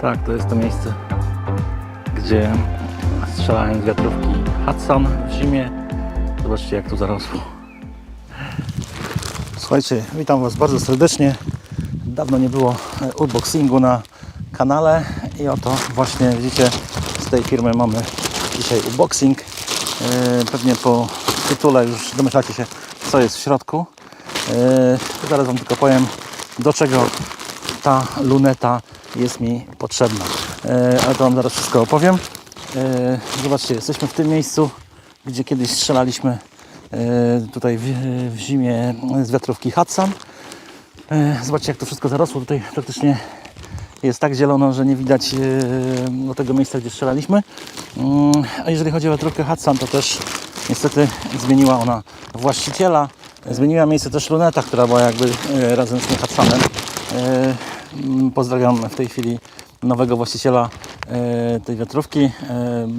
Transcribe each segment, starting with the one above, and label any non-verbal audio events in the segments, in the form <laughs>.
Tak, to jest to miejsce, gdzie strzelałem z wiatrówki Hudson w zimie. Zobaczcie jak tu zarosło. Słuchajcie, witam Was bardzo serdecznie. Dawno nie było e, unboxingu na kanale i oto właśnie widzicie z tej firmy mamy dzisiaj unboxing. E, Pewnie po tytule już domyślacie się co jest w środku. E, Zaraz Wam tylko powiem do czego ta luneta jest mi potrzebna. Ale to Wam zaraz wszystko opowiem. E, zobaczcie, jesteśmy w tym miejscu, gdzie kiedyś strzelaliśmy e, tutaj w, zimie z wiatrówki Hudson. E, zobaczcie, jak to wszystko zarosło. Tutaj praktycznie jest tak zielono, że nie widać do tego miejsca, gdzie strzelaliśmy. Mm, A jeżeli chodzi o wiatrówkę Hudson, to też niestety zmieniła ona właściciela. Zmieniła miejsce też luneta, która była jakby razem z tym Hudsonem. Mm, Pozdrawiam w tej chwili nowego właściciela e, tej wiatrówki. E,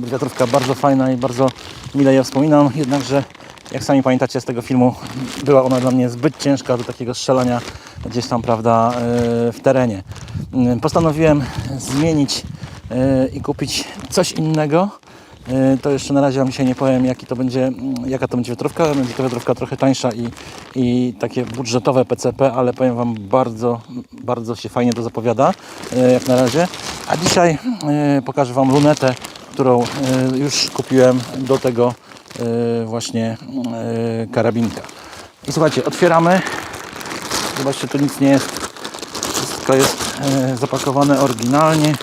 Wiatrówka bardzo fajna i bardzo mile ją wspominam, jednakże jak sami pamiętacie z tego filmu, była ona dla mnie zbyt ciężka do takiego strzelania gdzieś tam, prawda, e, w terenie. Mm, Postanowiłem zmienić i kupić coś innego. E, To jeszcze na razie Wam dzisiaj nie powiem, jaki to będzie, mm, jaka to będzie wiatrówka. Będzie to wiatrówka trochę tańsza i, i takie budżetowe PCP, ale powiem Wam, bardzo, bardzo się fajnie to zapowiada, e, jak na razie. A dzisiaj e, pokażę Wam lunetę, którą już kupiłem do tego właśnie karabinka. I słuchajcie, otwieramy. Zobaczcie, tu nic nie jest. Wszystko jest zapakowane oryginalnie.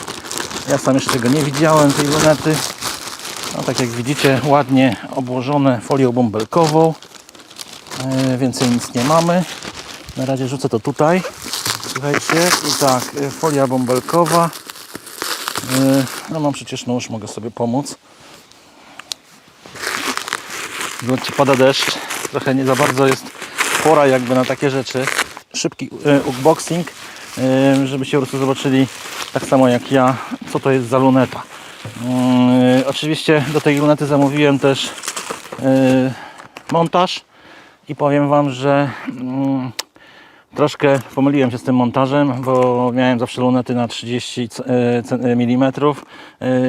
Ja sam jeszcze tego nie widziałem, tej lunety. No tak jak widzicie, ładnie obłożone folią bąbelkową. E, więcej nic nie mamy. Na razie rzucę to tutaj. Słuchajcie, i tak, e, folia bąbelkowa. E, no mam przecież nóż, mogę sobie pomóc. Zobaczcie, pada deszcz. Trochę nie za bardzo jest pora jakby na takie rzeczy. Szybki unboxing, e, żebyście po prostu zobaczyli tak samo jak ja, co to jest za luneta. Mm, Oczywiście do tej lunety zamówiłem też e, montaż i powiem Wam, że mm, troszkę pomyliłem się z tym montażem, bo miałem zawsze lunety na 30 c- e, c- mm,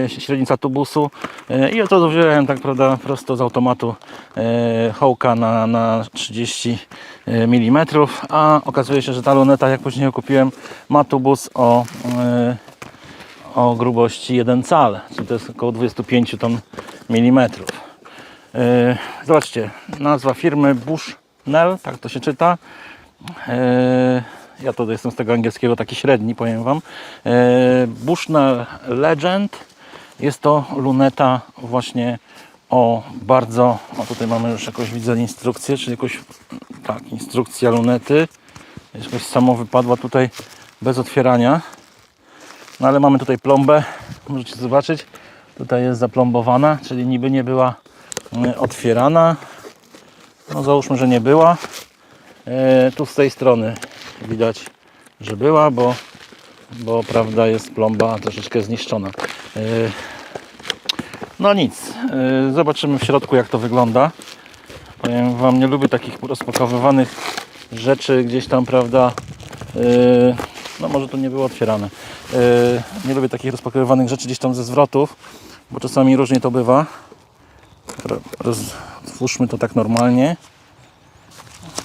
e, średnica tubusu e, i razu wziąłem tak prawda prosto z automatu e, hołka na, na 30 mm, a okazuje się, że ta luneta jak później ją kupiłem ma tubus o e, o grubości 1 cal, czyli to jest około 25 ton milimetrów. Yy, Zobaczcie, nazwa firmy Bushnell, tak to się czyta. Yy, Ja to jestem z tego angielskiego taki średni, powiem Wam. Yy, Bushnell Legend jest to luneta właśnie o bardzo, no tutaj mamy już jakąś widzę instrukcję, czyli jakąś, tak, instrukcja lunety. Jakoś samo wypadła tutaj bez otwierania. No ale mamy tutaj plombę, możecie zobaczyć. Tutaj jest zaplombowana, czyli niby nie była e, otwierana. No załóżmy, że nie była. E, tu z tej strony widać, że była, bo, bo prawda jest plomba troszeczkę zniszczona. E, no nic, e, zobaczymy w środku jak to wygląda. Powiem Wam, nie lubię takich rozpakowywanych rzeczy gdzieś tam, prawda, no może to nie było otwierane. E, Nie lubię takich rozpakowywanych rzeczy gdzieś tam ze zwrotów, bo czasami różnie to bywa. Ro- Roztwórzmy to tak normalnie.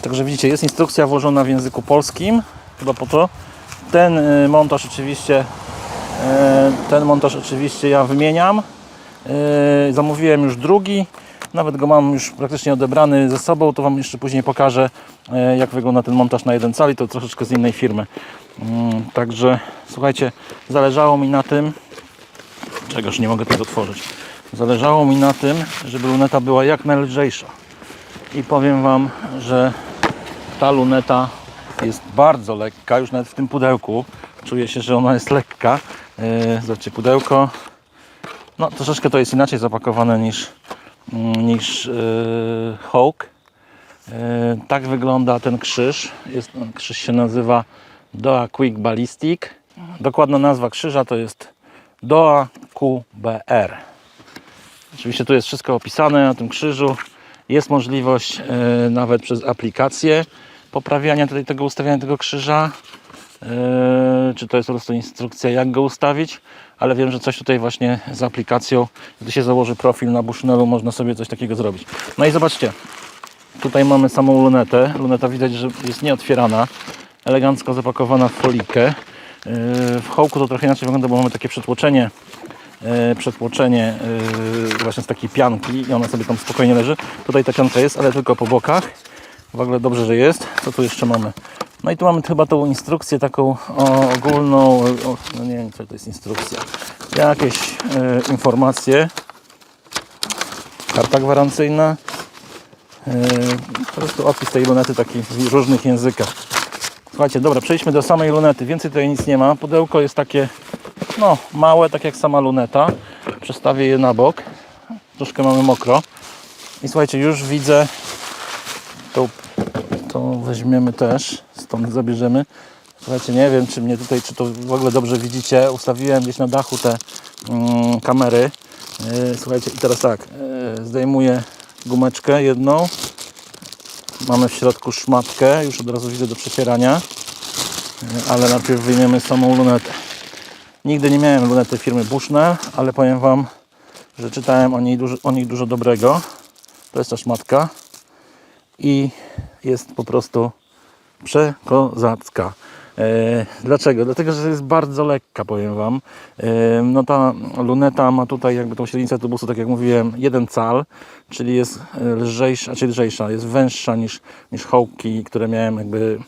Także widzicie, jest instrukcja włożona w języku polskim, chyba po to. Ten e, montaż oczywiście, e, ten montaż oczywiście ja wymieniam. Zamówiłem już drugi, nawet go mam już praktycznie odebrany ze sobą, to Wam jeszcze później pokażę e, jak wygląda ten montaż na jeden cali, to troszeczkę z innej firmy. Mm, Także słuchajcie, zależało mi na tym, czegoż nie mogę tego otworzyć, zależało mi na tym, żeby luneta była jak najlżejsza. I powiem Wam, że ta luneta jest bardzo lekka, już nawet w tym pudełku czuję się, że ona jest lekka. E, Zobaczcie, pudełko, no troszeczkę to jest inaczej zapakowane niż, niż yy, Hawk. E, Tak wygląda ten krzyż. Jest, krzyż się nazywa Doa Quick Ballistic. Dokładna nazwa krzyża to jest Doa QBR. Oczywiście tu jest wszystko opisane na tym krzyżu. Jest możliwość e, nawet przez aplikację poprawiania tutaj tego ustawiania tego krzyża. Yy, czy to jest po prostu instrukcja, jak go ustawić, ale wiem, że coś tutaj właśnie z aplikacją, gdy się założy profil na Bushnellu, można sobie coś takiego zrobić. No i zobaczcie, tutaj mamy samą lunetę. Luneta widać, że jest nieotwierana, elegancko zapakowana w folikę. Yy, W hołku to trochę inaczej wygląda, bo mamy takie przetłoczenie e, przetłoczenie e, właśnie z takiej pianki i ona sobie tam spokojnie leży. Tutaj ta pianka jest, ale tylko po bokach. W ogóle dobrze, że jest. Co tu jeszcze mamy? No i tu mamy chyba tą instrukcję taką ogólną, o, no nie wiem co to jest instrukcja. Jakieś e, informacje. Karta gwarancyjna. E, po prostu opis tej lunety taki w różnych językach. Słuchajcie, dobra, przejdźmy do samej lunety. Więcej tutaj nic nie ma. Pudełko jest takie no, małe, tak jak sama luneta. Przestawię je na bok. Troszkę mamy mokro. I słuchajcie, już widzę to, to weźmiemy też, stąd zabierzemy. Słuchajcie, nie wiem, czy mnie tutaj, czy to w ogóle dobrze widzicie. Ustawiłem gdzieś na dachu te mm, kamery. Yy, słuchajcie, i teraz tak, yy, zdejmuję gumeczkę jedną. Mamy w środku szmatkę, już od razu widzę do przecierania. Yy, ale najpierw wyjmiemy samą lunetę. Nigdy nie miałem lunety firmy Bushnell, ale powiem Wam, że czytałem o, niej dużo, o nich dużo dobrego. To jest ta szmatka i jest po prostu przekozacka. E, dlaczego? Dlatego, że jest bardzo lekka, powiem Wam. E, no ta luneta ma tutaj jakby tą średnicę tubusu, tak jak mówiłem, jeden cal, czyli jest e, lżejsza, czyli lżejsza, jest węższa niż, niż hołki, które miałem jakby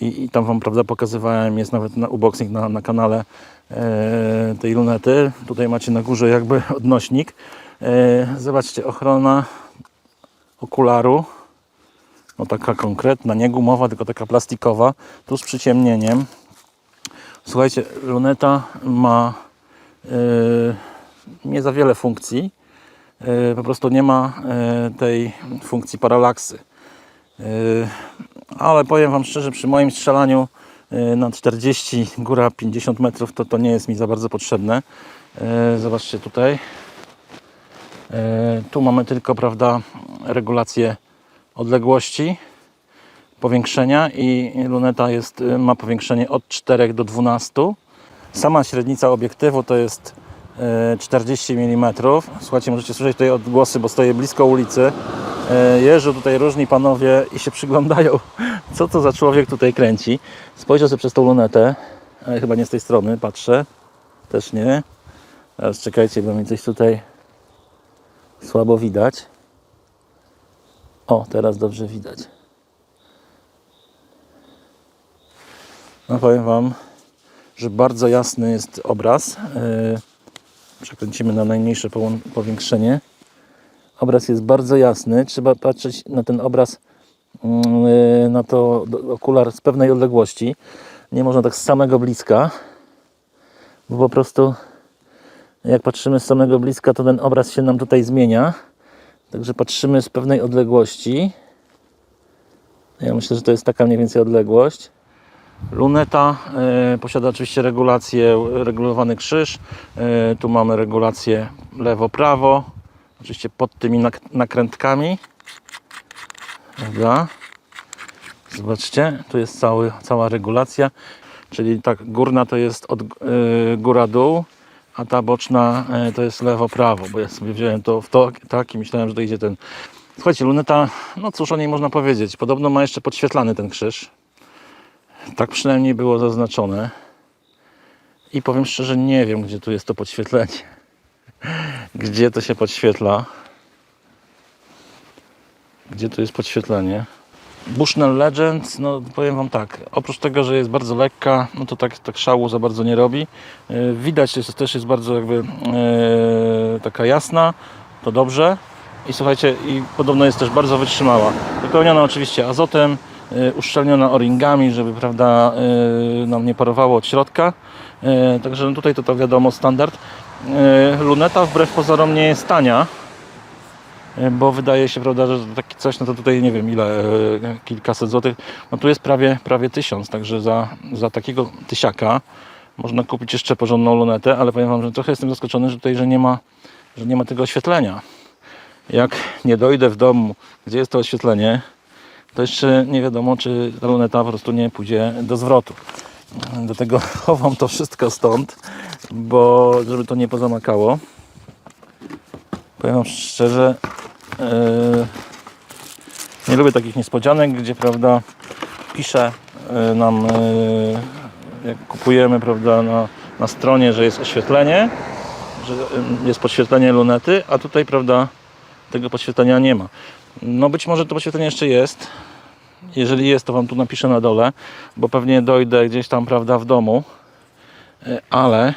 i, i tam Wam prawda pokazywałem, jest nawet na unboxing na, na kanale e, tej lunety. Tutaj macie na górze jakby <laughs> odnośnik. E, zobaczcie, ochrona okularu. No taka konkretna, nie gumowa, tylko taka plastikowa, tu z przyciemnieniem. Słuchajcie, luneta ma e, nie za wiele funkcji. E, po prostu nie ma e, tej funkcji paralaksy. E, ale powiem Wam szczerze, przy moim strzelaniu e, na 40, góra 50 metrów, to to nie jest mi za bardzo potrzebne. E, Zobaczcie tutaj. E, Tu mamy tylko, prawda, regulację odległości, powiększenia i luneta jest, e, ma powiększenie od 4 do 12. Sama średnica obiektywu to jest e, 40 mm. Słuchajcie, możecie słyszeć tutaj odgłosy, bo stoję blisko ulicy. E, Jeżdżą tutaj różni panowie i się przyglądają, <laughs> co to za człowiek tutaj kręci. Spojrzę sobie przez tą lunetę, ale chyba nie z tej strony, patrzę. Też nie. Teraz czekajcie, bo mi coś tutaj słabo widać. O, teraz dobrze widać. No powiem Wam, że bardzo jasny jest obraz. Yy, Przekręcimy na najmniejsze powiększenie. Obraz jest bardzo jasny. Trzeba patrzeć na ten obraz, yy, na to okular z pewnej odległości. Nie można tak z samego bliska, bo po prostu jak patrzymy z samego bliska, to ten obraz się nam tutaj zmienia. Także patrzymy z pewnej odległości. Ja myślę, że to jest taka mniej więcej odległość. Luneta e, posiada oczywiście regulację, regulowany krzyż. E, tu mamy regulację lewo-prawo. Oczywiście pod tymi nak- nakrętkami. Prawda? Zobaczcie, tu jest cały, cała regulacja. Czyli tak górna to jest od e, góra-dół, a ta boczna e, to jest lewo-prawo, bo ja sobie wziąłem to w to tak i myślałem, że to idzie ten. Słuchajcie, luneta, no cóż o niej można powiedzieć. Podobno ma jeszcze podświetlany ten krzyż. Tak przynajmniej było zaznaczone. I powiem szczerze, nie wiem, gdzie tu jest to podświetlenie. <laughs> Gdzie to się podświetla? Gdzie tu jest podświetlenie? Bushnell Legends, no powiem Wam tak, oprócz tego, że jest bardzo lekka, no to tak, tak szału za bardzo nie robi. Yy, Widać, że też jest bardzo jakby yy, taka jasna, to dobrze. I słuchajcie, i podobno jest też bardzo wytrzymała. Wypełniona oczywiście azotem, yy, uszczelniona o-ringami, żeby prawda, nam nie parowało od środka. Także no tutaj to, to wiadomo standard. Luneta wbrew pozorom nie jest tania. E, bo wydaje się, prawda, że takie coś, no to tutaj nie wiem ile, e, kilkaset złotych, no tu jest prawie, prawie tysiąc, także za, za takiego tysiaka można kupić jeszcze porządną lunetę, ale powiem Wam, że trochę jestem zaskoczony, że tutaj, że nie ma, że nie ma tego oświetlenia. Jak nie dojdę w domu, gdzie jest to oświetlenie, to jeszcze nie wiadomo, czy ta luneta po prostu nie pójdzie do zwrotu. Dlatego <laughs> chowam to wszystko stąd, bo żeby to nie pozamakało. Powiem wam szczerze, yy, nie lubię takich niespodzianek, gdzie prawda pisze yy, nam yy, jak kupujemy prawda na, na stronie, że jest oświetlenie, że jest podświetlenie lunety, a tutaj prawda tego podświetlenia nie ma. No być może to podświetlenie jeszcze jest. Jeżeli jest, to Wam tu napiszę na dole, bo pewnie dojdę gdzieś tam, prawda, w domu. E, Ale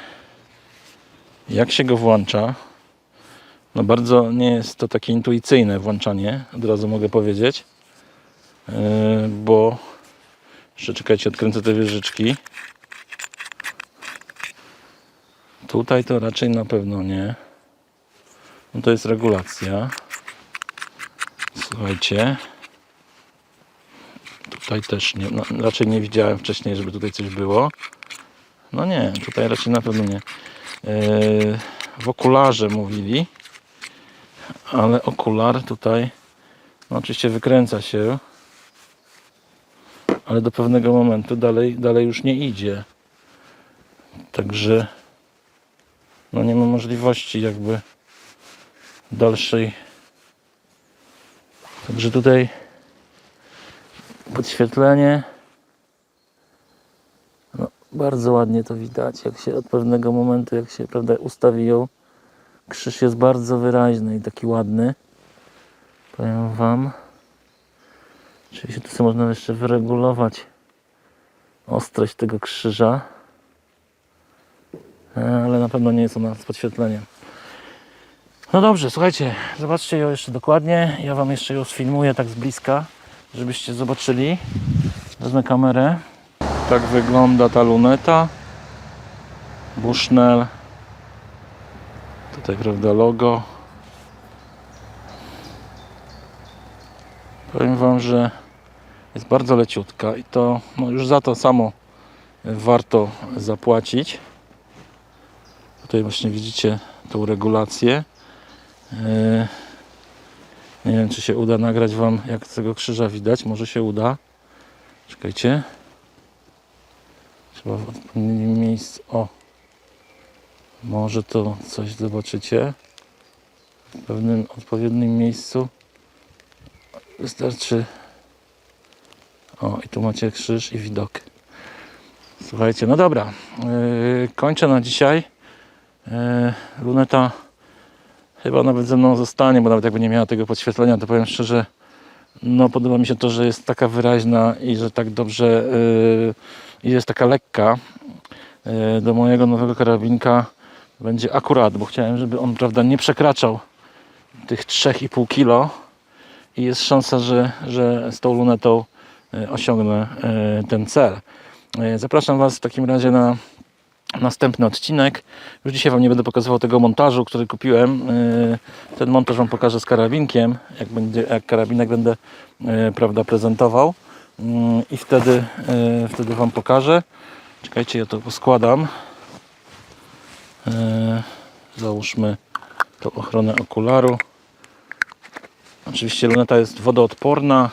jak się go włącza, no bardzo nie jest to takie intuicyjne włączanie, od razu mogę powiedzieć. E, Bo jeszcze czekajcie, odkręcę te wieżyczki. Tutaj to raczej na pewno nie. No to jest regulacja. Słuchajcie. Tutaj też nie, no, raczej nie widziałem wcześniej, żeby tutaj coś było. No nie, tutaj raczej na pewno nie. Yy, w okularze mówili, ale okular tutaj no oczywiście wykręca się, ale do pewnego momentu dalej, dalej już nie idzie. Także no nie ma możliwości jakby dalszej. Także tutaj podświetlenie. No, bardzo ładnie to widać, jak się od pewnego momentu, jak się prawda, ustawiją. Krzyż jest bardzo wyraźny i taki ładny. Powiem Wam. Oczywiście tu sobie można jeszcze wyregulować ostrość tego krzyża. E, Ale na pewno nie jest ona z podświetleniem. No dobrze, słuchajcie, zobaczcie ją jeszcze dokładnie. Ja Wam jeszcze ją sfilmuję tak z bliska, żebyście zobaczyli. Wezmę kamerę. Tak wygląda ta luneta. Bushnell. Tutaj, prawda, logo. Powiem Wam, że jest bardzo leciutka i to no już za to samo warto zapłacić. Tutaj właśnie widzicie tą regulację. Yy, Nie wiem, czy się uda nagrać Wam, jak tego krzyża widać. Może się uda. Czekajcie. Trzeba w odpowiednim miejscu. O! Może to coś zobaczycie. W pewnym odpowiednim miejscu. Wystarczy. O, i tu macie krzyż i widok. Słuchajcie, no dobra. Yy, kończę na dzisiaj. Yy, luneta chyba nawet ze mną zostanie, bo nawet jakby nie miała tego podświetlenia, to powiem szczerze, no podoba mi się to, że jest taka wyraźna i że tak dobrze yy, jest taka lekka. Yy, do mojego nowego karabinka będzie akurat, bo chciałem, żeby on prawda nie przekraczał tych 3,5 kg i jest szansa, że, że z tą lunetą yy, osiągnę yy, ten cel. Yy, Zapraszam Was w takim razie na następny odcinek. Już dzisiaj Wam nie będę pokazywał tego montażu, który kupiłem. Ten montaż Wam pokażę z karabinkiem, jak, będzie, jak karabinek będę prawda, prezentował. Yy, I wtedy, wtedy Wam pokażę. Czekajcie, ja to poskładam. Yy, Załóżmy tą ochronę okularu. Oczywiście luneta jest wodoodporna.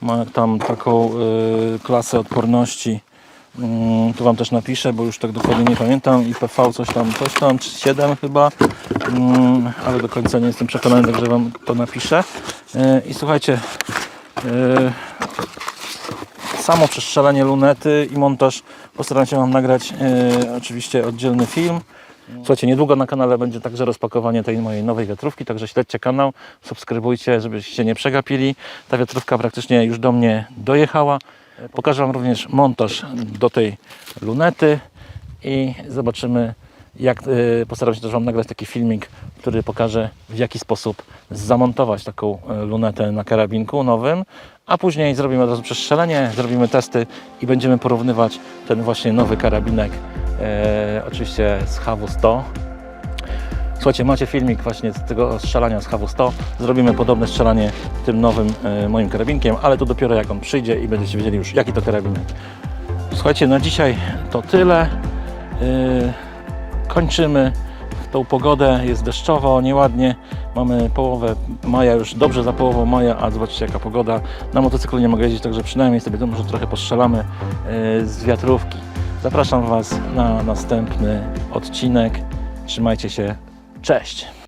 Ma tam taką yy, klasę odporności Mm, Tu Wam też napiszę, bo już tak dokładnie nie pamiętam. IPV coś tam, coś tam, 7 chyba, Mm, ale do końca nie jestem przekonany, także Wam to napiszę. E, I słuchajcie, e, samo przestrzelanie lunety i montaż postaram się Wam nagrać e, oczywiście oddzielny film. Słuchajcie, niedługo na kanale będzie także rozpakowanie tej mojej nowej wiatrówki, także śledźcie kanał, subskrybujcie, żebyście nie przegapili. Ta wiatrówka praktycznie już do mnie dojechała. Pokażę Wam również montaż do tej lunety i zobaczymy, jak y, postaram się też Wam nagrać taki filmik, który pokaże w jaki sposób zamontować taką y, lunetę na karabinku nowym, a później zrobimy od razu przestrzelenie, zrobimy testy i będziemy porównywać ten właśnie nowy karabinek e, oczywiście z HW100 Słuchajcie, macie filmik właśnie z tego strzelania z HW100. Zrobimy podobne strzelanie tym nowym e, moim karabinkiem, ale to dopiero jak on przyjdzie i będziecie wiedzieli już jaki to karabinek. Słuchajcie, na dzisiaj to tyle. Yy, kończymy w tą pogodę. Jest deszczowo, nieładnie. Mamy połowę maja, już dobrze za połową maja, a zobaczcie jaka pogoda. Na motocyklu nie mogę jeździć, także przynajmniej sobie to może trochę postrzelamy yy, z wiatrówki. Zapraszam Was na następny odcinek. Trzymajcie się. Cześć!